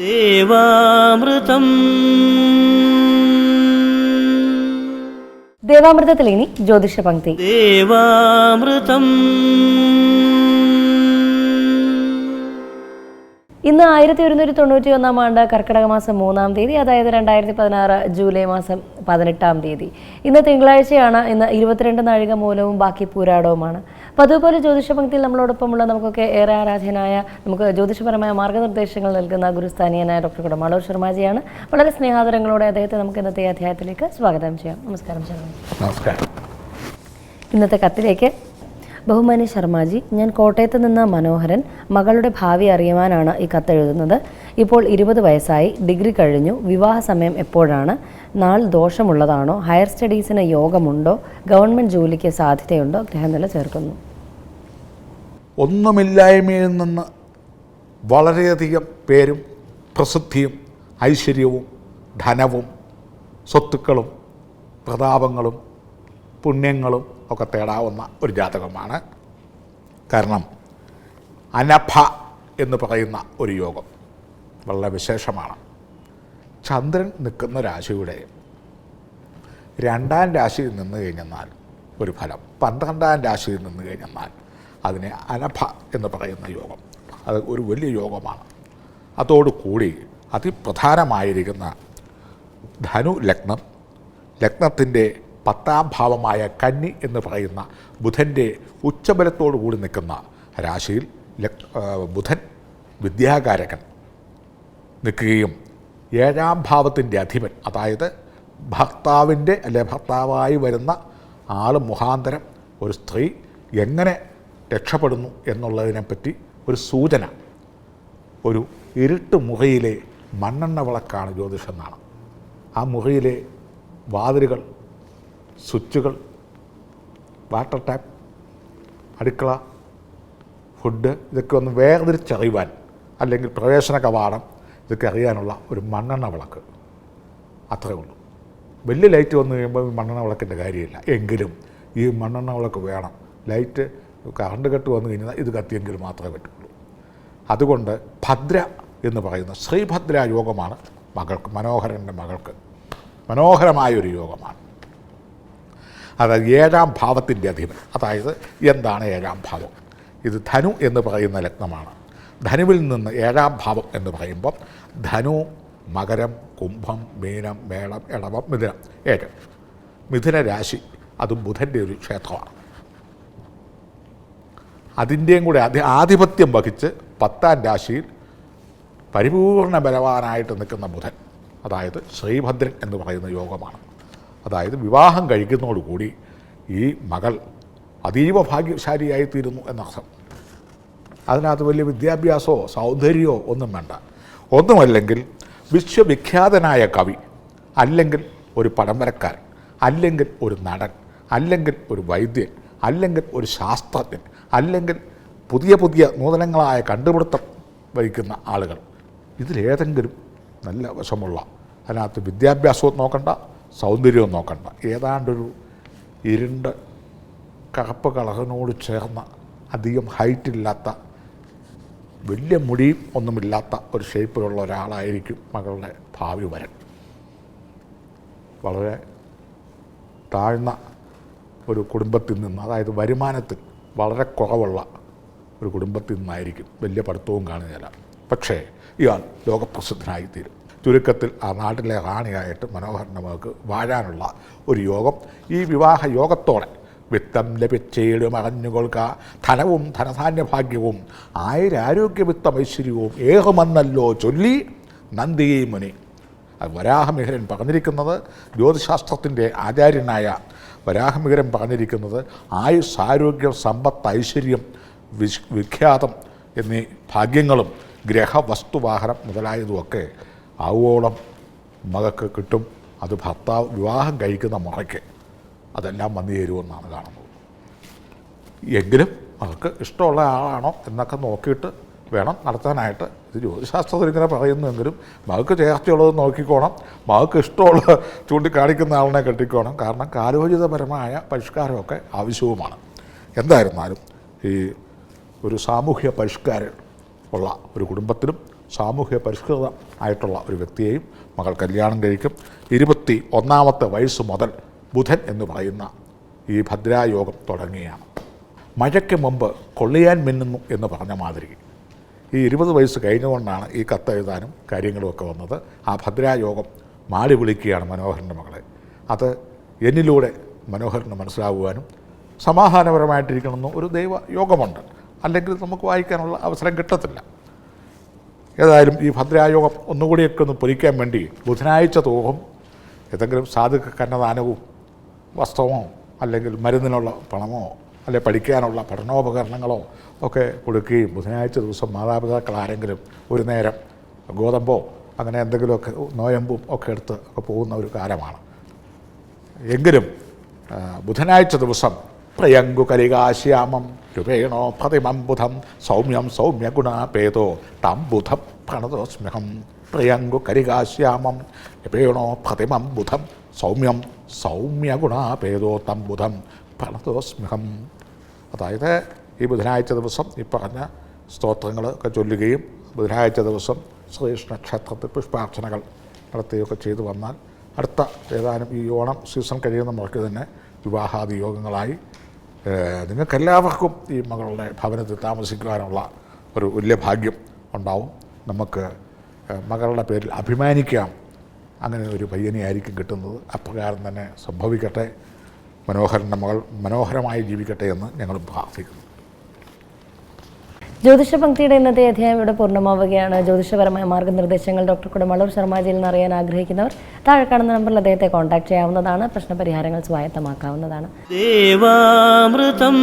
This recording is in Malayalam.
ദേവാമൃതം ദേവാമൃതത്തിൽ ഇനി ജ്യോതിഷ പങ്ക്തി ദേവാമൃതം ഇന്ന് ആയിരത്തി ഒരുന്നൂറ്റി തൊണ്ണൂറ്റി ഒന്നാം ആണ്ട് കർക്കിടക മാസം മൂന്നാം തീയതി അതായത് രണ്ടായിരത്തി പതിനാറ് ജൂലൈ മാസം പതിനെട്ടാം തീയതി. ഇന്ന് തിങ്കളാഴ്ചയാണ് ഇന്ന് ഇരുപത്തിരണ്ട് നാഴിക മൂലവും ബാക്കി പൂരാടവുമാണ്. അപ്പോൾ അതുപോലെ ജ്യോതിഷ പങ്ക്തിയിൽ നമ്മളോടൊപ്പമുള്ള നമുക്കൊക്കെ ഏറെ ആരാധനായ നമുക്ക് ജ്യോതിഷപരമായ മാർഗനിർദ്ദേശങ്ങൾ നൽകുന്ന ഗുരുസ്ഥാനീയനായ ഡോക്ടർ കുടമാളൂർ ശർമാജിയാണ്. വളരെ സ്നേഹാദരങ്ങളോടെ അദ്ദേഹത്തെ നമുക്ക് ഇന്നത്തെ അധ്യായത്തിലേക്ക് സ്വാഗതം ചെയ്യാം. നമസ്കാരം ശർമ്മ. നമസ്കാരം. ഇന്നത്തെ കത്തിലേക്ക് ബഹുമാനി ശർമാജി ഞാൻ കോട്ടയത്ത് നിന്ന് മനോഹരൻ മകളുടെ ഭാവി അറിയുവാനാണ് ഈ കത്തെഴുതുന്നത്. ഇപ്പോൾ ഇരുപത് വയസ്സായി ഡിഗ്രി കഴിഞ്ഞു വിവാഹ സമയം എപ്പോഴാണ്? നാൾ ദോഷമുള്ളതാണോ? ഹയർ സ്റ്റഡീസിന് യോഗമുണ്ടോ? ഗവൺമെന്റ് ജോലിക്ക് സാധ്യതയുണ്ടോ? ഗ്രഹനില ചേർക്കുന്നു. ഒന്നുമില്ലായ്മയിൽ നിന്ന് വളരെയധികം പേരും പ്രസിദ്ധിയും ഐശ്വര്യവും ധനവും സ്വത്തുക്കളും പ്രതാപങ്ങളും പുണ്യങ്ങളും ഒക്കെ തേടാവുന്ന ഒരു ജാതകമാണ് കാരണം അനഭ എന്ന് പറയുന്ന ഒരു യോഗം. വളരെ വിശേഷമാണ്. ചന്ദ്രൻ നിൽക്കുന്ന രാശിയുടെ രണ്ടാം രാശിയിൽ നിന്ന് കഴിഞ്ഞെന്നാൽ ഒരു ഫലം. പന്ത്രണ്ടാം രാശിയിൽ നിന്ന് കഴിഞ്ഞെന്നാൽ അതിനെ അനഭ എന്ന് പറയുന്ന യോഗം. അത് ഒരു വലിയ യോഗമാണ്. അതോടുകൂടി അതിപ്രധാനമായിരിക്കുന്ന ധനു ലഗ്നം ലഗ്നത്തിന്റെ പത്താം ഭാവമായ കന്നി എന്ന് പറയുന്ന ബുധന്റെ ഉച്ചബലത്തോടു കൂടി നിൽക്കുന്ന രാശിയിൽ ബുധൻ വിദ്യാകാരകൻ നിൽക്കുകയും ഏഴാം ഭാവത്തിന്റെ അധിപൻ അതായത് ഭർത്താവിന്റെ അല്ലെ ഭർത്താവായി വരുന്ന ആൾ മുഖാന്തരം ഒരു സ്ത്രീ എങ്ങനെ രക്ഷപ്പെടുന്നു എന്നുള്ളതിനെപ്പറ്റി ഒരു സൂചന. ഒരു ഇരുട്ട് മുറിയിലെ മണ്ണെണ്ണ വിളക്കാണ് ജ്യോതിഷം എന്നാണ് ആ മുറിയിലെ വാതിലുകൾ സ്വിച്ചുകൾ വാട്ടർ ടാപ്പ് അടുക്കള ഫുഡ് ഇതൊക്കെ ഒന്ന് വേർതിരിച്ചറിയുവാൻ അല്ലെങ്കിൽ പ്രവേശന കവാടം ഇതൊക്കെ അറിയാനുള്ള ഒരു മണ്ണെണ്ണ വിളക്ക്. അത്രേ ഉള്ളൂ. വലിയ ലൈറ്റ് വന്നു കഴിയുമ്പോൾ മണ്ണെണ്ണ വിളക്കിന്റെ കാര്യമില്ല. എങ്കിലും ഈ മണ്ണെണ്ണ വിളക്ക് വേണം. ലൈറ്റ് കറണ്ട് കെട്ട് വന്നു കഴിഞ്ഞാൽ ഇത് കത്തിയെങ്കിൽ മാത്രമേ പറ്റുള്ളൂ. അതുകൊണ്ട് ഭദ്ര എന്ന് പറയുന്ന ശ്രീഭദ്ര യോഗമാണ് മകൾക്ക് മനോഹരന്റെ മകൾക്ക് മനോഹരമായൊരു യോഗമാണ് അതായത് ഏഴാം ഭാവത്തിന്റെ അധീനം അതായത് എന്താണ് ഏഴാം ഭാവം? ഇത് ധനു എന്ന് പറയുന്ന ലഗ്നമാണ്. ധനുവിൽ നിന്ന് ഏഴാം ഭാവം എന്ന് പറയുമ്പം ധനു മകരം കുംഭം മീനം മേളം ഇടവം മിഥുനം ഏഴ്. മിഥുന രാശി അതും ബുധന്റെ ഒരു ക്ഷേത്രമാണ്. അതിന്റെയും കൂടെ അധി ആധിപത്യം വഹിച്ച് പത്താം രാശിയിൽ പരിപൂർണ ബലവാനായിട്ട് നിൽക്കുന്ന ബുധൻ അതായത് ശ്രീഭദ്രൻ എന്ന് പറയുന്ന യോഗമാണ്. അതായത് വിവാഹം കഴിക്കുന്നതോടുകൂടി ഈ മകൾ അതീവ ഭാഗ്യശാലിയായിത്തീരുന്നു എന്നർത്ഥം. അതിനകത്ത് വലിയ വിദ്യാഭ്യാസമോ സൗന്ദര്യമോ ഒന്നും വേണ്ട. ഒന്നുമല്ലെങ്കിൽ വിശ്വവിഖ്യാതനായ കവി അല്ലെങ്കിൽ ഒരു പടംവരക്കാരൻ അല്ലെങ്കിൽ ഒരു നടൻ അല്ലെങ്കിൽ ഒരു വൈദ്യൻ അല്ലെങ്കിൽ ഒരു ശാസ്ത്രജ്ഞൻ അല്ലെങ്കിൽ പുതിയ പുതിയ നൂതനങ്ങളായ കണ്ടുപിടുത്തം വഹിക്കുന്ന ആളുകൾ. ഇതിലേതെങ്കിലും നല്ല വശമുള്ള അതിനകത്ത് വിദ്യാഭ്യാസവും നോക്കണ്ട സൗന്ദര്യവും നോക്കണ്ട. ഏതാണ്ടൊരു ഇരുണ്ട കറുപ്പ് കളഹനോട് ചേർന്ന അധികം ഹൈറ്റില്ലാത്ത വലിയ മുടിയും ഒന്നുമില്ലാത്ത ഒരു ഷേപ്പിലുള്ള ഒരാളായിരിക്കും മകളുടെ ഭാവി വരൻ. വളരെ താഴ്ന്ന ഒരു കുടുംബത്തിൽ നിന്ന് അതായത് വരുമാനത്തിൽ വളരെ കുറവുള്ള ഒരു കുടുംബത്തിൽ നിന്നായിരിക്കും വലിയ പഠിത്തവും കാണുകയില്ല പക്ഷേ ഇയാൾ ലോകപ്രസിദ്ധനായിത്തീരും. ചുരുക്കത്തിൽ ആ നാട്ടിലെ റാണിയായിട്ട് മനോഹരന്റെ മകൾക്ക് വാഴാനുള്ള ഒരു യോഗം. ഈ വിവാഹ യോഗത്തോടെ വിത്തം ലഭിച്ചേടും അറിഞ്ഞുകൊള്ളുക ധനവും ധനധാന്യഭാഗ്യവും ആയിരാരോഗ്യവിത്തം ഐശ്വര്യവും ഏകമെന്നല്ലോ ചൊല്ലി നന്ദി മുനി. വരാഹമിഹിരൻ പറഞ്ഞിരിക്കുന്നത് ജ്യോതിശാസ്ത്രത്തിന്റെ ആചാര്യനായ വരാഹമിഹരൻ പറഞ്ഞിരിക്കുന്നത് ആയുസ് ആരോഗ്യം സമ്പത്ത് ഐശ്വര്യം വിഖ്യാതം എന്നീ ഭാഗ്യങ്ങളും ഗ്രഹവസ്തുവാഹനം മുതലായതുമൊക്കെ ആവോളം മകൾക്ക് കിട്ടും. അത് ഭർത്താവ് വിവാഹം കഴിക്കുന്ന മുറയ്ക്ക് അതെല്ലാം വന്നു ചേരുമെന്നാണ് കാണുന്നത്. എങ്കിലും അവർക്ക് ഇഷ്ടമുള്ള ആളാണോ എന്നൊക്കെ നോക്കിയിട്ട് വേണം നടത്താനായിട്ട്. ഇത് ജ്യോതിശാസ്ത്രത്തിൽ ഇങ്ങനെ പറയുന്നുവെങ്കിലും മകൾക്ക് ചേർച്ചയുള്ളത് നോക്കിക്കോണം. മകൾക്ക് ഇഷ്ടമുള്ള ചൂണ്ടിക്കാണിക്കുന്ന ആളിനെ കെട്ടിക്കോണം. കാരണം കാലോചിതപരമായ പരിഷ്കാരമൊക്കെ ആവശ്യവുമാണ്. എന്തായിരുന്നാലും ഈ ഒരു സാമൂഹ്യ പരിഷ്കാരം ഉള്ള ഒരു കുടുംബത്തിലും സാമൂഹ്യ പരിഷ്കൃത ആയിട്ടുള്ള ഒരു വ്യക്തിയെയും മകൾ കല്യാണം കഴിക്കും. ഇരുപത്തി ഒന്നാമത്തെ വയസ്സ് മുതൽ ബുധൻ എന്ന് പറയുന്ന ഈ ഭദ്രായോഗം തുടങ്ങുകയാണ്. മഴയ്ക്ക് മുമ്പ് കൊള്ളിയാൻ മിന്നുന്നു എന്ന് പറഞ്ഞ മാതിരി. ഈ ഇരുപത് വയസ്സ് കഴിഞ്ഞുകൊണ്ടാണ് ഈ കത്ത് എഴുതാനും കാര്യങ്ങളുമൊക്കെ വന്നത്. ആ ഭദ്രായോഗം മാടി വിളിക്കുകയാണ് മനോഹരന്റെ മകളെ. അത് എന്നിലൂടെ മനോഹരന് മനസ്സിലാവുവാനും സമാധാനപരമായിട്ടിരിക്കണമെന്നും ഒരു ദൈവ യോഗമുണ്ട് അല്ലെങ്കിൽ നമുക്ക് വായിക്കാനുള്ള അവസരം കിട്ടത്തില്ല. ഏതായാലും ഈ ഭദ്രായോഗം ഒന്നുകൂടിയൊക്കെ ഒന്ന് പൊരിക്കാൻ വേണ്ടി ബുധനാഴ്ച തോഹം ഏതെങ്കിലും സാധുക്ക കന്നദാനവും വസ്ത്രമോ അല്ലെങ്കിൽ മരുന്നിനുള്ള പണമോ അല്ലെങ്കിൽ പഠിക്കാനുള്ള പഠനോപകരണങ്ങളോ ഒക്കെ കൊടുക്കുകയും ബുധനാഴ്ച ദിവസം മാതാപിതാക്കൾ ആരെങ്കിലും ഒരു നേരം ഗോതമ്പോ അങ്ങനെ എന്തെങ്കിലുമൊക്കെ നോയമ്പും ഒക്കെ എടുത്ത് ഒക്കെ പോകുന്ന ഒരു കാലമാണ്. എങ്കിലും ബുധനാഴ്ച ദിവസം പ്രിയങ്കു രുപേണോ പ്രതിമം ബുധം സൗമ്യം സൗമ്യഗുണാപേതോ തം ബുധം പ്രണതോസ്മ്യഹം. പ്രിയങ്കു കരികാശ്യാമം രൂപേണോ പ്രതിമം ബുധം സൗമ്യം സൗമ്യഗുണാപേതോ തം ബുധം പ്രണതോസ്മ്യഹം. അതായത് ഈ ബുധനാഴ്ച ദിവസം ഈ പറഞ്ഞ സ്തോത്രങ്ങൾ ഒക്കെ ചൊല്ലുകയും ബുധനാഴ്ച ദിവസം ശ്രീകൃഷ്ണ ക്ഷേത്രത്തിൽ പുഷ്പാർച്ചനകൾ നടത്തുകയൊക്കെ ചെയ്തു വന്നാൽ അടുത്ത ഏതാനും ഈ ഓണം സീസൺ കഴിയുന്ന മുറയ്ക്ക് തന്നെ വിവാഹാദി യോഗങ്ങളായി നിങ്ങൾക്കെല്ലാവർക്കും ഈ മകളുടെ ഭവനത്തിൽ താമസിക്കുവാനുള്ള ഒരു വലിയ ഭാഗ്യം ഉണ്ടാവും. നമുക്ക് മകളുടെ പേരിൽ അഭിമാനിക്കാം. അങ്ങനെ ഒരു പയ്യനെയായിരിക്കും കിട്ടുന്നത്. അപ്രകാരം തന്നെ സംഭവിക്കട്ടെ. മനോഹരന്റെ മകൾ മനോഹരമായി ജീവിക്കട്ടെ എന്ന് ഞങ്ങൾ പ്രാർത്ഥിക്കുന്നു. ജ്യോതിഷ പങ്ക്തിയുടെ ഇന്നത്തെ അധ്യായം ഇവിടെ പൂർണമാവുകയാണ്. ജ്യോതിഷപരമായ മാർഗനിർദ്ദേശങ്ങൾ ഡോക്ടർ കുടമളൂർ ശർമാജിയിൽ നിന്ന് അറിയാൻ ആഗ്രഹിക്കുന്നവർ താഴെ കാണുന്ന നമ്പറിൽ അദ്ദേഹത്തെ കോൺടാക്ട് ചെയ്യാവുന്നതാണ്. പ്രശ്നപരിഹാരങ്ങൾ സ്വായത്തമാക്കാവുന്നതാണ്. ദേവാമൃതം